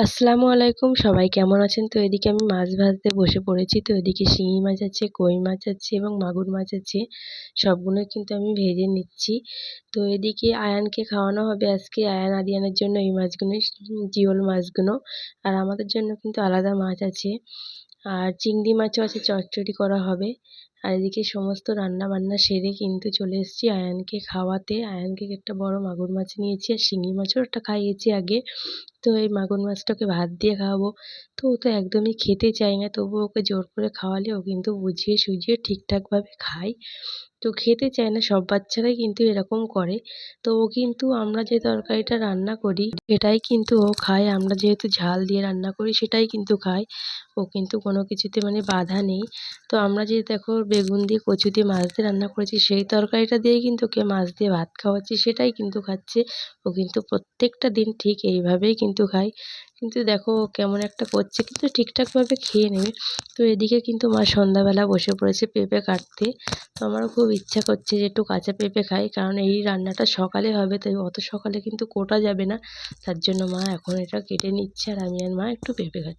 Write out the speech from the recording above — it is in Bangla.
আসসালামু আলাইকুম, সবাই কেমন আছেন? তো এদিকে আমি মাছ ভাজতে বসে পড়েছি। তো এদিকে শিঙি মাছ আছে, কই মাছ আছে এবং মাগুর মাছ আছে। সবগুলোই কিন্তু আমি ভেজে নিচ্ছি। তো এদিকে আয়ানকে খাওয়ানো হবে আজকে। আয়ান আদিয়ানের জন্য এই মাছগুলো, জিওল মাছগুলো। আর আমাদের জন্য কিন্তু আলাদা মাছ আছে। আর চিংড়ি মাছও আছে, চচ্চড়ি করা হবে। আর এদিকে সমস্ত রান্না বান্না সেরে কিন্তু চলে এসেছি আয়ানকে খাওয়াতে। আয়ানকে একটা বড় মাগুর মাছ নিয়েছি আর শিঙি মাছও একটা খাইয়েছি আগে। তো এই মাগুর মাছটাকে ভাত দিয়ে খাওয়াবো। তো ও তো একদমই খেতে চায় না, তবু ওকে জোর করে খাওয়ালে ও কিন্তু বুঝিয়ে সুঝিয়ে ঠিকঠাকভাবে খায়। তো খেতে চায় না, সব বাচ্চারাই কিন্তু এরকম করে। তো ও কিন্তু আমরা যে তরকারিটা রান্না করি, এটাই কিন্তু ও খায়। আমরা যেহেতু ঝাল দিয়ে রান্না করি, সেটাই কিন্তু খায়। ও কিন্তু কোনো কিছুতে মানে বাধা নেই। তো আমরা যে দেখো বেগুন দিয়ে কচু দিয়ে মাছ দিয়ে রান্না করেছি, সেই তরকারিটা দিয়েই কিন্তু ওকে মাছ দিয়ে ভাত খাওয়াচ্ছি, সেটাই কিন্তু খাচ্ছে। ও কিন্তু প্রত্যেকটা দিন ঠিক এইভাবেই কিন্তু খায়। কিন্তু দেখো কেমন একটা করছে, কিন্তু ঠিকঠাকভাবে খেয়ে নেবে। তো এদিকে কিন্তু মা সন্ধ্যাবেলা বসে পড়েছে পেঁপে কাটতে। তো আমারও খুব ইচ্ছা করছে যে একটু কাঁচা পেঁপে খাই, কারণ এই রান্নাটা সকালে হবে, তাই অত সকালে কিন্তু কোটা যাবে না। তার জন্য মা এখন এটা কেটে নিচ্ছে আর আমি আর মা একটু পেঁপে খাচ্ছি।